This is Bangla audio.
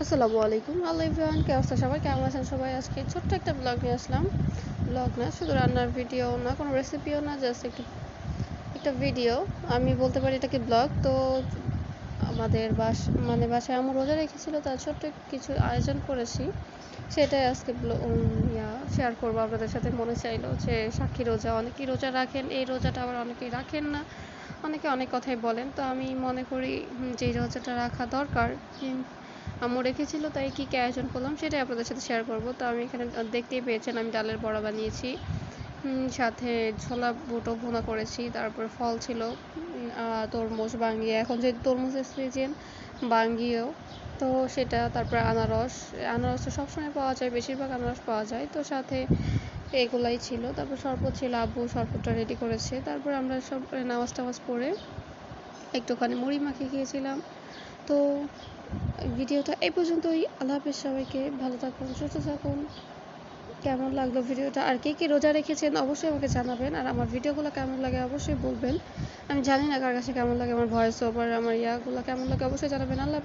আসসালামু আলাইকুম। আল্লাহ ইব্রাহান কে অবস্থা? সবাই কেমন আছেন? সবাই আজকে ছোট্ট একটা ব্লগ নিয়ে আসলাম। ব্লগ না, শুধু রান্নার ভিডিও না, কোনো রেসিপিও না জাস্ট একটু, একটা ভিডিও আমি বলতে পারি এটাকে ব্লগ তো আমাদের বাস মানে বাসায় আমার রোজা রেখেছিল, তার ছোট্ট কিছু আয়োজন করেছি। সেটাই আজকে ইয়া শেয়ার করব আপনাদের সাথে। মনে চাইলো যে সাক্ষী রোজা, অনেকেই রোজা রাখেন। এই রোজাটা আবার অনেকেই রাখেন না। অনেকে অনেক কথাই বলেন। তো আমি মনে করি যে রোজাটা রাখা দরকার আম্মু রেখেছিল, তাই কী কী আয়োজন করলাম সেটাই আপনাদের সাথে শেয়ার করব। তো আমি এখানে দেখতেই পেয়েছেন আমি ডালের বড়া বানিয়েছি সাথে ছোলা বুটো ভুনা করেছি, তারপর ফল ছিল তরমুজ বাঙ্গিয়ে এখন যে তরমুজের সিজন বাঙ্গিয়েও তো সেটা, তারপর আনারস আনারস তো সবসময় পাওয়া যায়, বেশিরভাগ আনারস পাওয়া যায়, তো সাথে এগুলাই ছিল, তারপর শরবত ছিল, আব্বু শরবতটা রেডি করেছে, তারপর আমরা সব, নামাজ টামাজ পড়ে একটুখানি মুড়ি মাখিয়ে খেয়েছিলাম, তো ভিডিওটা এই পর্যন্তই। আল্লাহ হাফিজ, সবাইকে ভালো থাকুন, সুস্থ থাকুন। কেমন লাগল ভিডিওটা? আর কে কি রোজা রেখেছেন অবশ্যই আমাকে জানাবেন। আর আমার ভিডিওগুলো কেমন লাগে অবশ্যই বলবেন। আমি জানি না কার কাছে কেমন লাগে, আমার ভয়েস ওভার আমার ইয়াগুলো কেমন লাগে অবশ্যই জানাবেন। আল্লাহ